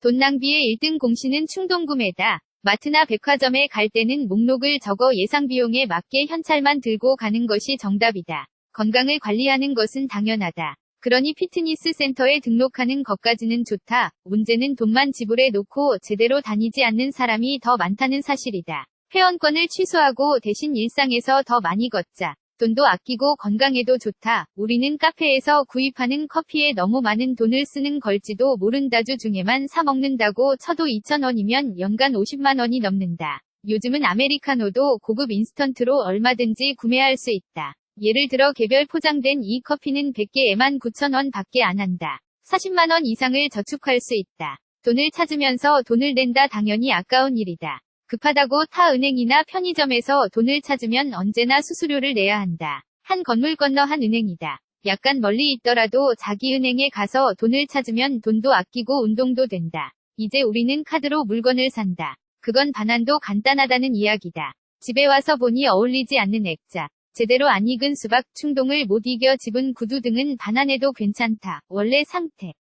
돈 낭비의 1등 공시는 충동구매다. 마트나 백화점에 갈 때는 목록을 적어 예상 비용에 맞게 현찰만 들고 가는 것이 정답이다. 건강을 관리하는 것은 당연하다. 그러니 피트니스 센터에 등록하는 것까지는 좋다. 문제는 돈만 지불해 놓고 제대로 다니지 않는 사람이 더 많다는 사실이다. 회원권을 취소하고 대신 일상에서 더 많이 걷자. 돈도 아끼고 건강에도 좋다. 우리는 카페에서 구입하는 커피에 너무 많은 돈을 쓰는 걸지도 모른다주 중에만 사 먹는다고 쳐도 2,000원이면 연간 50만원이 넘는다. 요즘은 아메리카노도 고급 인스턴트로 얼마든지 구매할 수 있다. 예를 들어 개별 포장된 이 커피는 100개에만 9,000원 밖에 안 한다. 40만원 이상을 저축할 수 있다. 돈을 찾으면서 돈을 낸다 당연히 아까운 일이다. 급하다고 타 은행이나 편의점에서 돈을 찾으면 언제나 수수료를 내야 한다. 한 건물 건너 한 은행이다. 약간 멀리 있더라도 자기 은행에 가서 돈을 찾으면 돈도 아끼고 운동도 된다. 이제 우리는 카드로 물건을 산다. 그건 반환도 간단하다는 이야기다. 집에 와서 보니 어울리지 않는 액자. 제대로 안 익은 수박, 충동을 못 이겨 집은 구두 등은 반환해도 괜찮다. 원래 상태.